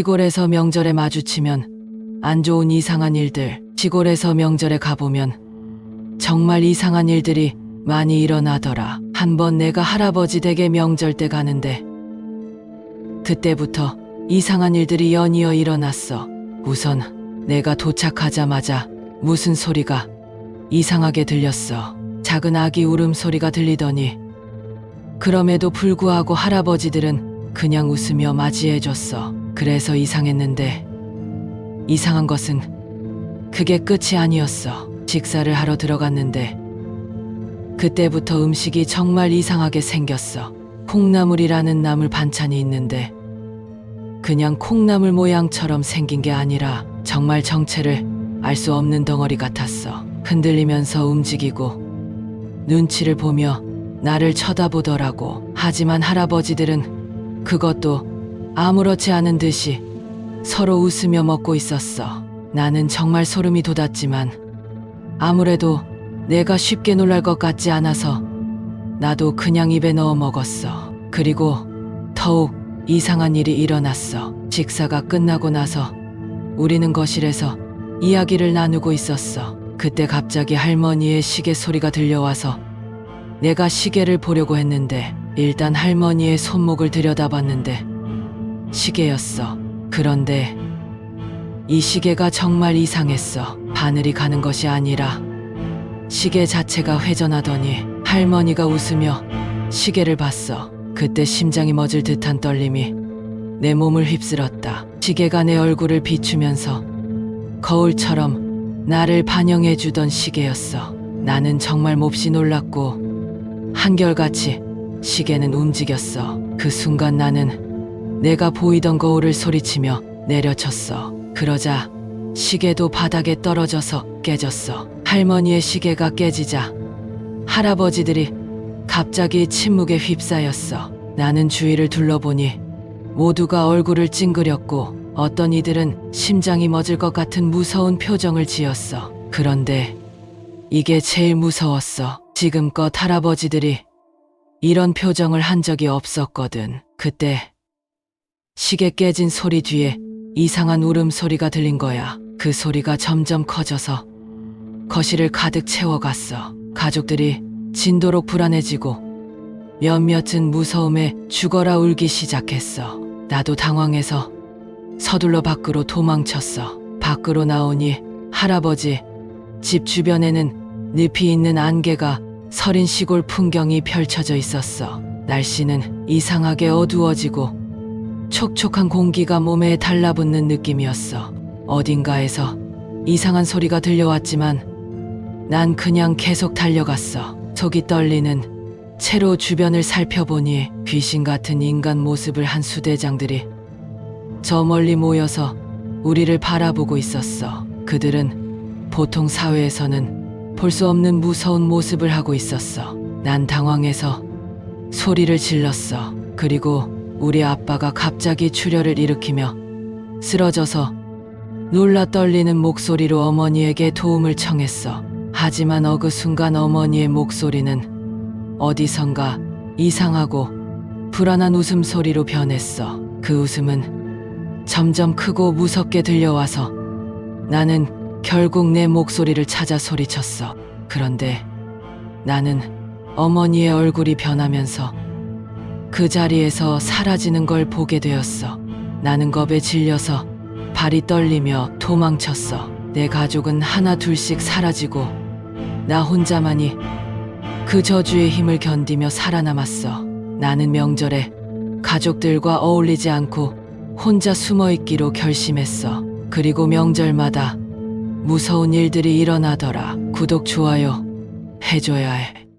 시골에서 명절에 마주치면 안 좋은 이상한 일들, 시골에서 명절에 가보면 정말 이상한 일들이 많이 일어나더라. 한 번 내가 할아버지 댁에 명절 때 가는데 그때부터 이상한 일들이 연이어 일어났어. 우선 내가 도착하자마자 무슨 소리가 이상하게 들렸어. 작은 아기 울음소리가 들리더니 그럼에도 불구하고 할아버지들은 그냥 웃으며 맞이해줬어. 그래서 이상했는데 이상한 것은 그게 끝이 아니었어. 식사를 하러 들어갔는데 그때부터 음식이 정말 이상하게 생겼어. 콩나물이라는 나물 반찬이 있는데 그냥 콩나물 모양처럼 생긴 게 아니라 정말 정체를 알 수 없는 덩어리 같았어. 흔들리면서 움직이고 눈치를 보며 나를 쳐다보더라고. 하지만 할아버지들은 그것도 아무렇지 않은 듯이 서로 웃으며 먹고 있었어. 나는 정말 소름이 돋았지만 아무래도 내가 쉽게 놀랄 것 같지 않아서 나도 그냥 입에 넣어 먹었어. 그리고 더욱 이상한 일이 일어났어. 식사가 끝나고 나서 우리는 거실에서 이야기를 나누고 있었어. 그때 갑자기 할머니의 시계 소리가 들려와서 내가 시계를 보려고 했는데 일단 할머니의 손목을 들여다봤는데 시계였어. 그런데 이 시계가 정말 이상했어. 바늘이 가는 것이 아니라 시계 자체가 회전하더니 할머니가 웃으며 시계를 봤어. 그때 심장이 멎을 듯한 떨림이 내 몸을 휩쓸었다. 시계가 내 얼굴을 비추면서 거울처럼 나를 반영해 주던 시계였어. 나는 정말 몹시 놀랐고 한결같이 시계는 움직였어. 그 순간 나는 내가 보이던 거울을 소리치며 내려쳤어. 그러자 시계도 바닥에 떨어져서 깨졌어. 할머니의 시계가 깨지자 할아버지들이 갑자기 침묵에 휩싸였어. 나는 주위를 둘러보니 모두가 얼굴을 찡그렸고 어떤 이들은 심장이 멎을 것 같은 무서운 표정을 지었어. 그런데 이게 제일 무서웠어. 지금껏 할아버지들이 이런 표정을 한 적이 없었거든. 그때 시계 깨진 소리 뒤에 이상한 울음소리가 들린 거야. 그 소리가 점점 커져서 거실을 가득 채워갔어. 가족들이 진도록 불안해지고 몇몇은 무서움에 죽어라 울기 시작했어. 나도 당황해서 서둘러 밖으로 도망쳤어. 밖으로 나오니 할아버지 집 주변에는 늪이 있는 안개가 서린 시골 풍경이 펼쳐져 있었어. 날씨는 이상하게 어두워지고 촉촉한 공기가 몸에 달라붙는 느낌이었어. 어딘가에서 이상한 소리가 들려왔지만 난 그냥 계속 달려갔어. 속이 떨리는 채로 주변을 살펴보니 귀신 같은 인간 모습을 한 수대장들이 저 멀리 모여서 우리를 바라보고 있었어. 그들은 보통 사회에서는 볼 수 없는 무서운 모습을 하고 있었어. 난 당황해서 소리를 질렀어. 그리고 우리 아빠가 갑자기 출혈을 일으키며 쓰러져서 놀라 떨리는 목소리로 어머니에게 도움을 청했어. 하지만 어그 순간 어머니의 목소리는 어디선가 이상하고 불안한 웃음소리로 변했어. 그 웃음은 점점 크고 무섭게 들려와서 나는 결국 내 목소리를 찾아 소리쳤어. 그런데 나는 어머니의 얼굴이 변하면서 그 자리에서 사라지는 걸 보게 되었어. 나는 겁에 질려서 발이 떨리며 도망쳤어. 내 가족은 하나 둘씩 사라지고 나 혼자만이 그 저주의 힘을 견디며 살아남았어. 나는 명절에 가족들과 어울리지 않고 혼자 숨어 있기로 결심했어. 그리고 명절마다 무서운 일들이 일어나더라. 구독, 좋아요 해줘야 해.